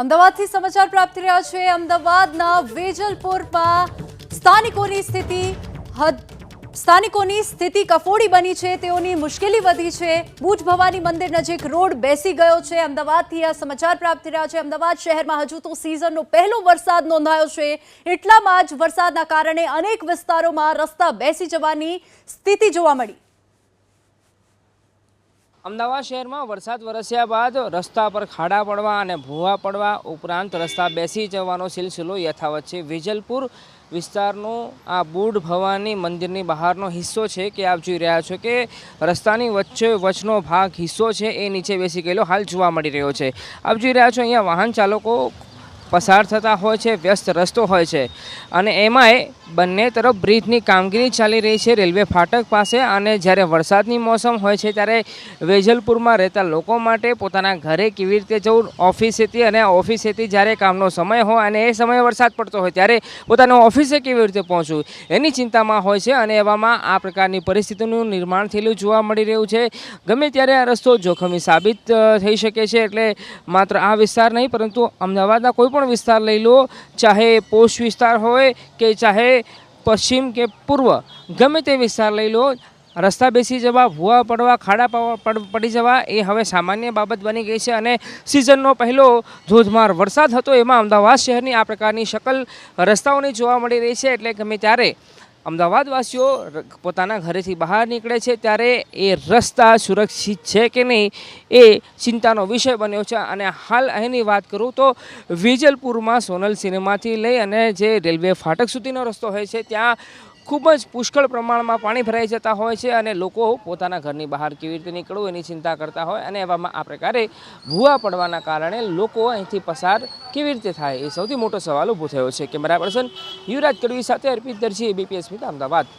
અમદાવાદથી સમાચાર પ્રાપ્ત રહ્યા છે. અમદાવાદના વેજલપુરમાં સ્થાનિકોની સ્થિતિ હદ, સ્થાનિકોની સ્થિતિ કફોડી બની છે. તેઓની મુશ્કેલી વધી છે. બુજ ભવાની મંદિર નજીક રોડ બેસી ગયો છે. અમદાવાદથી આ સમાચાર પ્રાપ્ત રહ્યા છે. અમદાવાદ શહેરમાં હજુ તો સિઝનનો પહેલો વરસાદ નોંધાયો છે. એટલામાં જ વરસાદના કારણે અનેક વિસ્તારોમાં રસ્તા બેસી જવાની સ્થિતિ જોવા મળી. અમદાવાદ શહેરમાં વરસાદ વરસ્યા બાદ રસ્તા પર ખાડા પડવા અને ભૂવા પડવા ઉપરાંત રસ્તા બેસી જવાનો સિલસિલો યથાવત છે. વિજલપુર વિસ્તારનો આ બુઢ ભવાની મંદિરની બહારનો હિસ્સો છે કે આપ જોઈ રહ્યા છો કે રસ્તાની વચ્ચે વચનો ભાગ હિસ્સો છે, એ નીચે બેસી ગયેલો હાલ જોવા મળી રહ્યો છે. આપ જોઈ રહ્યા છો અહીંયા વાહન ચાલકો પસાર થતા હોય છે, વ્યસ્ત રસ્તો હોય છે. અને એમાંય બંને તરફ બ્રિજની કામગીરી ચાલી રહી છે, રેલવે ફાટક પાસે. અને જ્યારે વરસાદની મોસમ હોય છે, ત્યારે વેજલપુરમાં રહેતા લોકો માટે પોતાના ઘરે કેવી રીતે જવું? ઓફિસેથી અને ઓફિસેથી જ્યારે કામનો સમય હોય અને એ સમયે વરસાદ પડતો હોય, ત્યારે પોતાના ઓફિસે કેવી રીતે પહોંચવું? એની ચિંતામાં હોય છે અને એવામાં આ પ્રકારની પરિસ્થિતિનું નિર્માણ થયેલું જોવા મળી રહ્યું છે. ગમે ત્યારે આ રસ્તો જોખમી સાબિત થઈ શકે છે, એટલે માત્ર આ વિસ્તાર નહીં, પરંતુ અમદાવાદના કોઈ પણ વિસ્તાર લઈ લો, ચાહે પોસ્ટ વિસ્તાર હોય કે ચાહે પશ્ચિમ કે પૂર્વ, ગમે તે વિસ્તાર લઈ લો, રસ્તા બેસી જવા, ભૂવા પડવા, ખાડા પડી જવા, એ હવે સામાન્ય બાબત બની ગઈ છે અને સિઝનનો પહેલો ધોધમાર વરસાદ હતો, એમાં અમદાવાદ શહેરની આ પ્રકારની શકલ રસ્તાઓની જોવા મળી રહી છે, એટલે ગમે ત્યારે અમદાવાદવાસીઓ પોતાના ઘરેથી બહાર નીકળે છે ત્યારે એ રસ્તા સુરક્ષિત છે કે નહીં એ ચિંતાનો વિષય બન્યો છે. અને હાલ અહીંની વાત કરું તો વિજલપુરમાં સોનલ સિનેમાથી લઈ અને જે રેલવે ફાટક સુધીનો રસ્તો હોય છે, ત્યાં ખૂબ જ પુષ્કળ પ્રમાણમાં પાણી ભરાઈ જતા હોય છે અને લોકો પોતાના ઘરની બહાર કેવી રીતે નીકળવું એની ચિંતા કરતા હોય અને એવામાં આ પ્રકારે ભૂવા પડવાના કારણે લોકો અહીંથી પસાર કેવી રીતે થાય એ સૌથી મોટો સવાલ ઊભો થયો છે. કેમેરા પર્સન યુવરાજ કડવી સાથે અર્પિત દરજી એબીપીએસ અસ્મિતા, અમદાવાદ.